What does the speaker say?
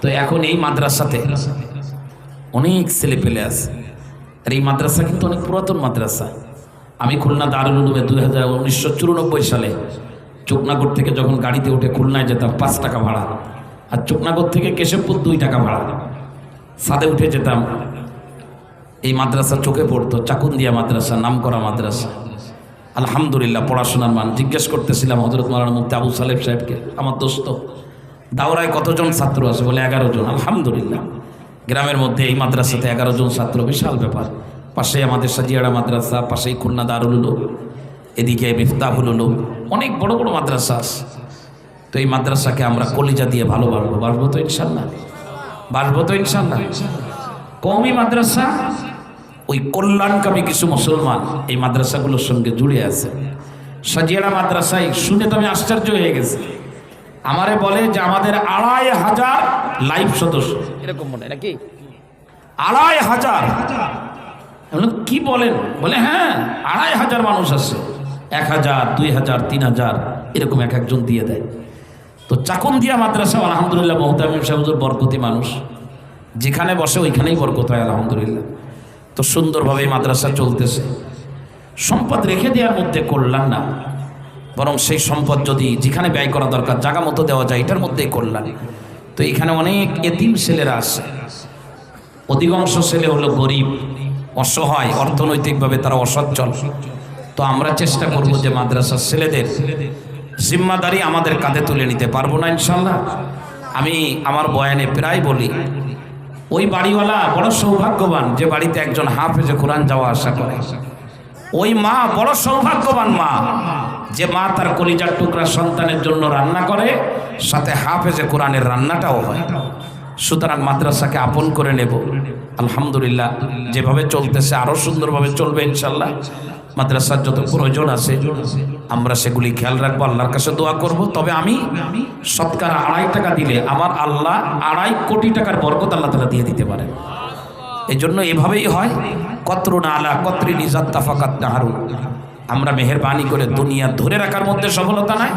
তো এখন এই মাদ্রাসাতে অনেক ছেলে পেলে আছে। আর এই মাদ্রাসা কিন্তু অনেক পুরাতন মাদ্রাসা। আমি খুলনা দারুল উলুমে দুই হাজার উনিশশো চুরানব্বই সালে চুকনাগর থেকে যখন গাড়িতে উঠে খুলনায় যেতাম, পাঁচ টাকা ভাড়া। আর চুকনাগর থেকে কেশবপুর দুই টাকা ভাড়া। সাদে উঠে যেতাম, এই মাদ্রাসা চোখে পড়তো, চাকুন্দিয়া মাদ্রাসা, নামকরা মাদ্রাসা। আলহামদুলিল্লাহ, পড়াশোনার মান। জিজ্ঞেস করতেছিলাম হজরত মালানা মুফতি আবু সালেব সাহেবকে, আমার দোস্ত দাওরায় কতজন ছাত্র আছে? বলে এগারো জন আলহামদুলিল্লাহ। গ্রামের মধ্যে এই মাদ্রাসাতে এগারো জন ছাত্র, বিশাল ব্যাপার। পাশে আমাদের সাজিয়াড়া মাদ্রাসা, পাশেই খুলনা দারুল এদিকে মিফতাহুল উলুম। অনেক বড় বড় মাদ্রাসা আছে। তো এই মাদ্রাসাকে আমরা কলিজা দিয়ে ভালো বাড়বো বাড়বো তো ইনশাল্লাহ। বাড়বো তো ইনশাল্লাহ। কমই মাদ্রাসা, ওই কল্যাণকামী কিছু মুসলমান এই মাদ্রাসাগুলোর সঙ্গে জুড়ে আছে। সাজিয়ারা মাদ্রাসায় শুনে তো আমি আশ্চর্য হয়ে গেছি। আমারে বলে যে আমাদের আড়াই হাজার লাইভ সদস্য। এরকম মনে নাকি? আড়াই হাজার। কি বলেন? বলে হ্যাঁ আড়াই হাজার মানুষ আছে। এক হাজার দুই হাজার তিন হাজার এরকম এক একজন দিয়ে দেয়। তো চাকুন্দিয়া মাদ্রাসা আলহামদুলিল্লাহ মহতামিম সাহেবুর বরকতি মানুষ। যেখানে বসে ওইখানেই বরকত হয় আলহামদুলিল্লাহ। তো সুন্দরভাবে মাদ্রাসা চলতেছে। সম্পদ রেখে দেওয়ার মধ্যে করলাম না। বরং সেই সম্পদ যদি যেখানে ব্যয় করা দরকার জায়গা মতো দেওয়া যায়, এটার মধ্যেই করলাম তো এখানে অনেক এতিম ছেলেরা আছে। অধিকাংশ ছেলে হলো গরিব, অসহায়, অর্থনৈতিকভাবে তারা অসচ্ছল। তো আমরা চেষ্টা করব যে মাদ্রাসার ছেলেদের জিম্মাদারি আমাদের কাঁধে তুলে নিতে পারব না ইনশাল্লাহ আমি আমার বয়ানে প্রায় বলি, ওই বাড়িওয়ালা বড় সৌভাগ্যবান যে বাড়িতে একজন হাফেজে কোরআন যাওয়া আসা করে। ওই মা বড় সৌভাগ্যবান মা। যে মা তার কলিজার টুকরা সন্তানের জন্য রান্না করে, সাথে হাফেজে কোরআনের রান্নাটাও হয়। সুতরাং মাদ্রাসাকে আপন করে নেব। আলহামদুলিল্লাহ, যেভাবে চলতেছে আরও সুন্দরভাবে চলবে ইনশাল্লাহ মাদ্রাসার যত প্রয়োজন আছে, আমরা সেগুলি খেয়াল রাখব, আল্লাহর কাছে দোয়া করব। তবে আমি সৎকার আড়াই টাকা দিলে আমার আল্লাহ আড়াই কোটি টাকার বরকত আল্লাহ তালা দিয়ে দিতে পারে এই জন্য এভাবেই হয়, কত্রুন আলা কত্রি নিজাত তাফাকাত নাহারুন আমরা মেহরবানি করে দুনিয়া ধরে রাখার মধ্যে সফলতা নাই।